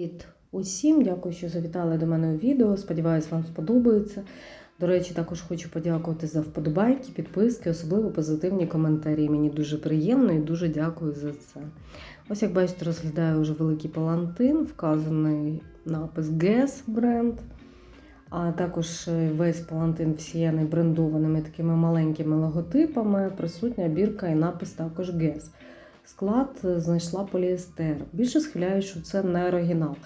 Привіт усім, дякую, що завітали до мене у відео. Сподіваюсь, вам сподобається. До речі, також хочу подякувати за вподобайки, підписки, особливо позитивні коментарі. Мені дуже приємно і дуже дякую за це. Ось, як бачите, розглядаю вже великий палантин, вказаний напис GES бренд. А також е, весь палантин всіяний брендованими такими маленькими логотипами. Присутня бірка і напис також GES. Склад е, знайшла поліестер. Більше схиляю, що це не оригінал.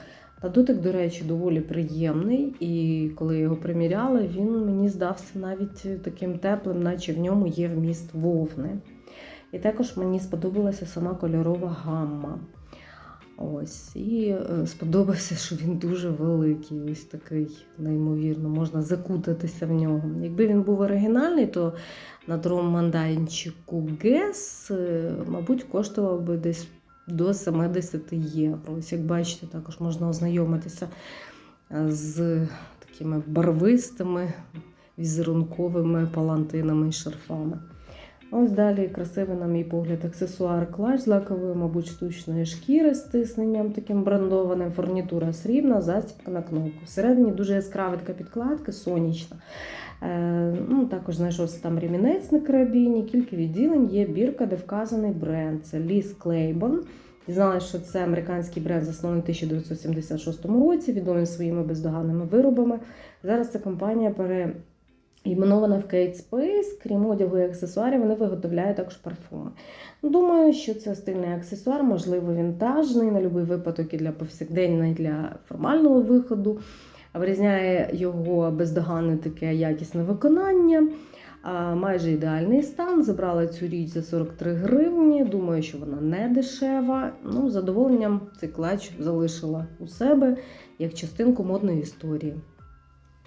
Та дотик, до речі, доволі приємний, і коли його приміряли, він мені здався навіть таким теплим, наче в ньому є вміст вовни. І також мені сподобалася сама кольорова гамма. Ось, І е, сподобався, що він дуже великий, ось такий, неймовірно, можна закутатися в нього. Якби він був оригінальний, то на другому манданчику ГЕС, е, мабуть, коштував би десь до 70 євро. Ось як бачите, також можна ознайомитися е, з такими барвистими візерунковими палантинами і шарфами. Ось далі красивий, на мій погляд, аксесуар клаш з лакової, мабуть, штучної шкіри з тисненням таким брендованим, фурнітура срібна, застібка на кнопку. Всередині дуже яскрава така підкладка, сонячна. Е, ну, Також знайшовся там ремінець на карабіні, кілька відділень, є бірка, де вказаний бренд. Це Ліс Клейбон. Дізналася, що це американський бренд, заснований у 1976 році, відомий своїми бездоганними виробами. Зараз ця компанія пере. Іменована в Kate Space, крім одягу і аксесуарів, вони виготовляють також парфуми. Думаю, що це стильний аксесуар, можливо, вінтажний, на будь-який випадок і для повсякденного, і для формального виходу. Вирізняє його бездоганне таке якісне виконання, майже ідеальний стан. Забрала цю річ за 43 гривні. Думаю, що вона не дешева. Ну, задоволенням цей клач залишила у себе як частинку модної історії.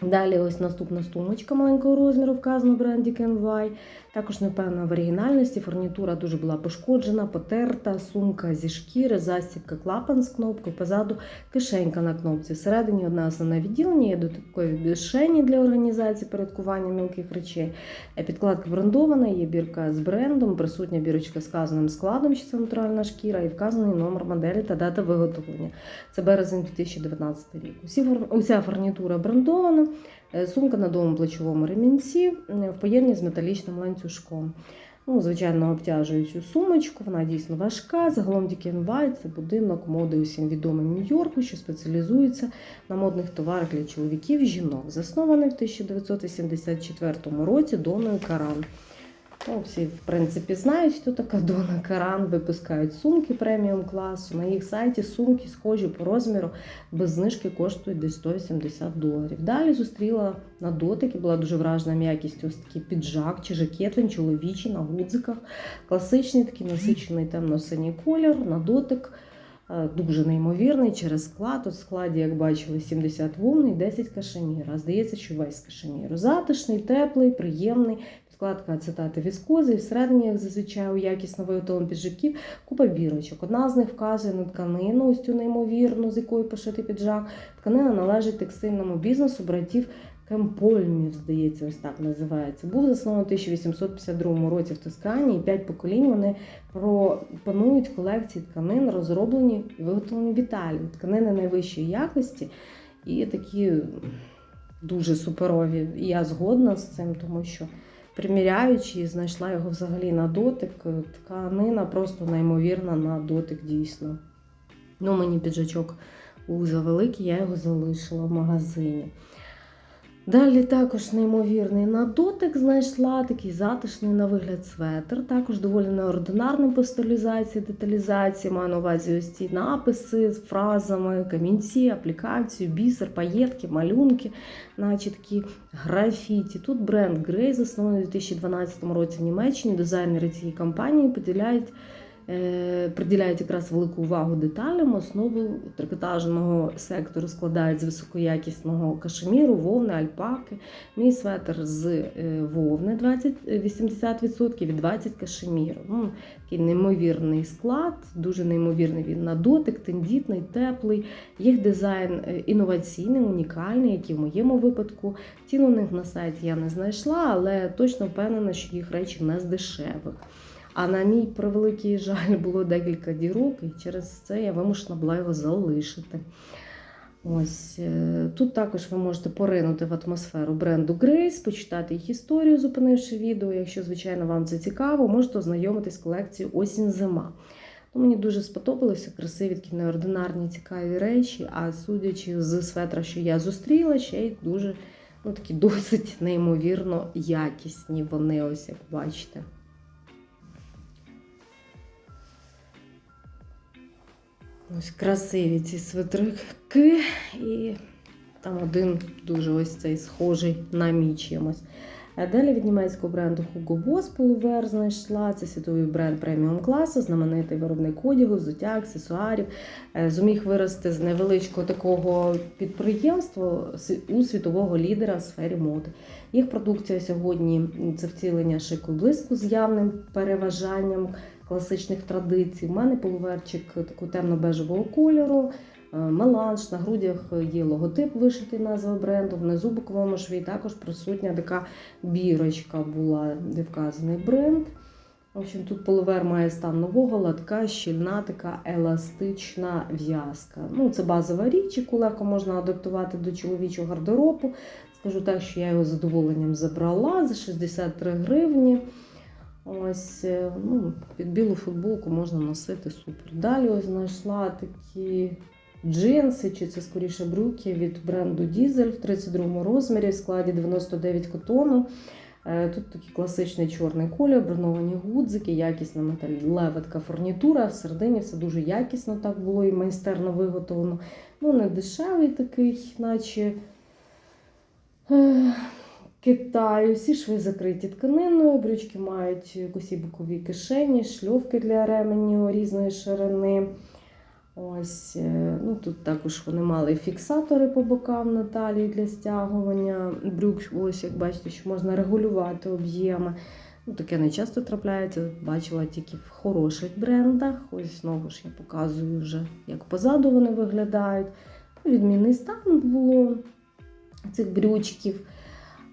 Далі ось наступна сумочка маленького розміру, вказано в бренді KNY. Також, напевно, в оригінальності фурнітура дуже була пошкоджена, потерта, сумка зі шкіри, застібка клапан з кнопкою, позаду кишенька на кнопці. Всередині одна основне відділення, є додаткові бішені для організації порядкування мілких речей. Підкладка брендована, є бірка з брендом, присутня бірочка з вказаним складом, що це натуральна шкіра, і вказаний номер моделі та дата виготовлення. Це березень 2019 рік. Уся фурнітура брендована. Е, сумка на довгому плечовому ремінці в поєдні з металічним ланцюжком. Ну, Звичайно, обтяжую цю сумочку, вона дійсно важка. Загалом DKNY – це будинок моди усім відомий Нью-Йорку, що спеціалізується на модних товарах для чоловіків і жінок. Заснований в 1984 році Доною Каран. Ну, Всі, в принципі, знають, хто така Дона Каран. Випускають сумки преміум класу. На їх сайті сумки схожі по розміру, без знижки коштують десь 180 доларів. Далі зустріла на дотики, була дуже вражена м'якістю ось такий піджак чи жакет, він чоловічий на гудзиках. Класичний такий насичений темно-синій колір, на дотик. Дуже неймовірний через склад. У складі, як бачили, 70 вовни і 10 кашеміра. Здається, що весь кашемір. Затишний, теплий, приємний. Підкладка ацетати віскози, і всередині, як зазвичай, у якісно виготовлених піджаків, купа бірочок. Одна з них вказує на тканину, ось цю неймовірну, з якої пошитий піджак. Тканина належить текстильному бізнесу братів Кемпольмів, здається, ось так називається. Був заснований у 1852 році в Тоскані, і п'ять поколінь вони пропонують колекції тканин, розроблені і виготовлені в Італії. Тканини найвищої якості і такі дуже суперові. І я згодна з цим, тому що приміряючи, знайшла його взагалі на дотик. Тканина просто неймовірна на дотик дійсно. Ну, мені піджачок був завеликий, я його залишила в магазині. Далі також неймовірний на дотик знайшла такий затишний на вигляд светр. Також доволі неординарним по стилізації, деталізації. Маю на увазі ось ці написи з фразами, камінці, аплікацію, бісер, паєтки, малюнки, наче такі графіті. Тут бренд Grey, заснований у 2012 році в Німеччині. Дизайнери цієї компанії поділяють. Е, приділяють якраз велику увагу деталям. Основу трикотажного сектору складають з високоякісного кашеміру, вовни, альпаки. Мій светр з е, вовни 20, 80% від 20 кашеміру. Ну, Такий неймовірний склад, дуже неймовірний він на дотик, тендітний, теплий. Їх дизайн е, інноваційний, унікальний, як і в моєму випадку. Ціну них на сайті я не знайшла, але точно впевнена, що їх речі не з дешевих. А на мій превеликий жаль було декілька дірок, і через це я вимушена була його залишити. Ось е, тут також ви можете поринути в атмосферу бренду Grace, почитати їх історію, зупинивши відео. Якщо, звичайно, вам це цікаво, можете ознайомитись з колекцією Осінь-зима. Ну, мені дуже сподобалося красиві такі неординарні цікаві речі. А судячи з светра, що я зустріла, ще й дуже ну, такі досить неймовірно якісні вони, ось як бачите. Ось красиві ці свитрики, і там один дуже ось цей схожий на мій чимось. А далі від німецького бренду Hugo Boss полувер знайшла. Це світовий бренд преміум класу, знаменитий виробник одягу, взуття, аксесуарів. Е, Зуміг вирости з невеличкого такого підприємства у світового лідера в сфері моди. Їх продукція сьогодні це втілення шику блиску з явним переважанням класичних традицій. У мене полуверчик такого темно-бежевого кольору. Е, Меланж, на грудях є логотип вишитий назва бренду, внизу боковому шві також присутня така бірочка була, де вказаний бренд. В общем, тут полувер має стан нового латка, щільна така еластична в'язка. Ну, це базова річ, яку легко можна адаптувати до чоловічого гардеробу. Скажу так, що я його з задоволенням забрала за 63 гривні. Ось, е, ну, під білу футболку можна носити супер. Далі ось знайшла такі джинси, чи це скоріше брюки від бренду Diesel в 32 розмірі в складі 99 котону. Е, Тут такий класичний чорний колір, броновані гудзики, якісна металь, левитка фурнітура. Всередині все дуже якісно так було і майстерно виготовлено. Ну, не дешевий такий, наче е, Китаю. Всі шви закриті тканиною, брючки мають косі бокові кишені, шльовки для ременю різної ширини. Ось, е, ну Тут також вони мали фіксатори по бокам на талії для стягування брюк. Ось, як бачите, що можна регулювати об'єми. Ну, Таке не часто трапляється, бачила тільки в хороших брендах. Ось знову ж я показую вже, як позаду вони виглядають. Відмінний стан було цих брючків.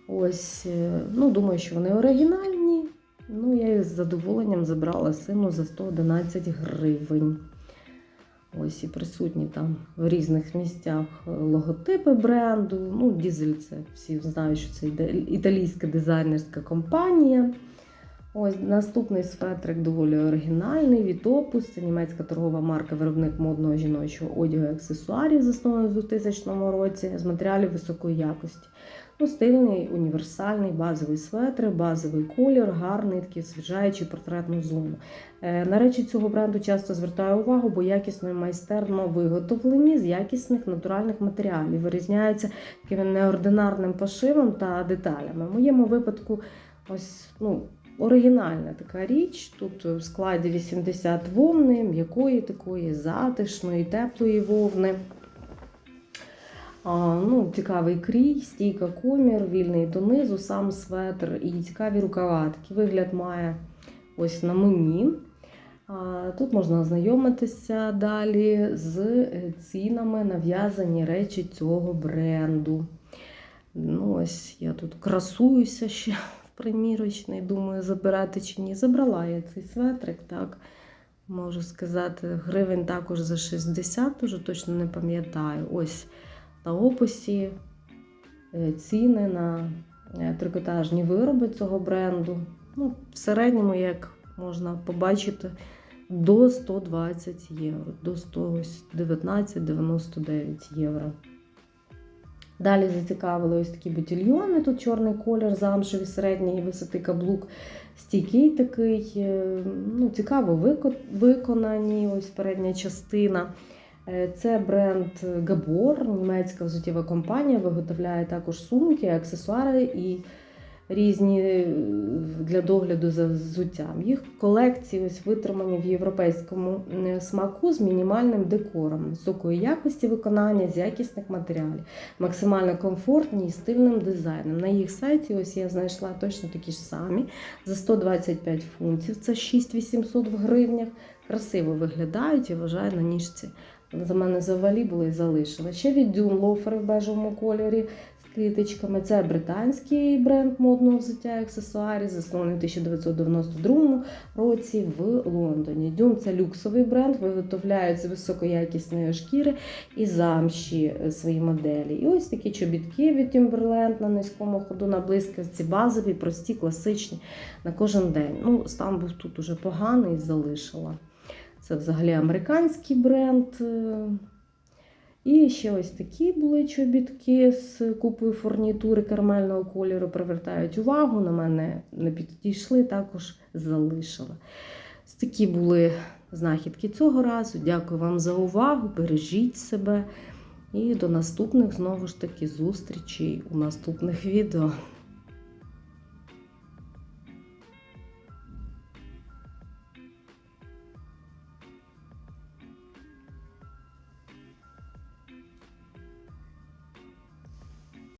Ось, е, ну, Думаю, що вони оригінальні. Ну, Я їх з задоволенням забрала сину за 111 гривень. Ось і присутні там в різних місцях логотипи бренду. Ну, Дізель це всі знають, що це італійська дизайнерська компанія. Ось наступний светрик доволі оригінальний від Opus. Це німецька торгова марка, виробник модного жіночого одягу і аксесуарів, заснований у 2000 році з матеріалів високої якості. Ну, Стильний, універсальний, базовий светр, базовий колір, гарний, такий освіжаючий портретну зону. Е, На речі цього бренду часто звертаю увагу, бо якісно і майстерно виготовлені з якісних натуральних матеріалів. Вирізняються таким неординарним пошивом та деталями. В моєму випадку, ось, ну. Оригінальна така річ. Тут в складі 80 вовни, м'якої такої затишної, теплої вовни. А, ну, Цікавий крій, стійка комір, вільний донизу, сам светр і цікаві рукава. Такий вигляд має ось на мені. А, Тут можна ознайомитися далі з цінами на в'язані речі цього бренду. Ну, Ось я тут красуюся ще примірочний, думаю, забирати чи ні. Забрала я цей светрик, так. Можу сказати, гривень також за 60, уже точно не пам'ятаю. Ось на описі е, ціни на е, трикотажні вироби цього бренду. Ну, В середньому, як можна побачити, до 120 євро, до 119,99 євро. Далі зацікавили ось такі бутільйони. Тут чорний колір, замшеві середньої висоти каблук, стійкий такий, е, ну, цікаво виконані, ось передня частина. Це бренд Gabor, німецька взуттєва компанія, виготовляє також сумки, аксесуари і різні для догляду за взуттям. Їх колекції ось витримані в європейському смаку з мінімальним декором, високої якості виконання з якісних матеріалів, максимально комфортні і стильним дизайном. На їх сайті ось я знайшла точно такі ж самі за 125 фунтів, це 6800 в гривнях. Красиво виглядають і вважаю на ніжці. За мене завалі були і залишили. Ще від Дюн лофери в бежевому кольорі квіточками. Це британський бренд модного взуття і аксесуарів, заснований у 1992 році в Лондоні. Дюн це люксовий бренд, виготовляють високоякісної шкіри і замші е, свої моделі. І ось такі чобітки від Timberland на низькому ходу на блискавці, базові, прості, класичні на кожен день. Ну, стан був тут уже поганий, залишила. Це взагалі американський бренд. І ще ось такі були чобітки з купою фурнітури кармельного кольору, привертають увагу. На мене не підійшли, також залишила. Ось такі були знахідки цього разу. Дякую вам за увагу. Бережіть себе. І до наступних знову ж таки зустрічей у наступних відео.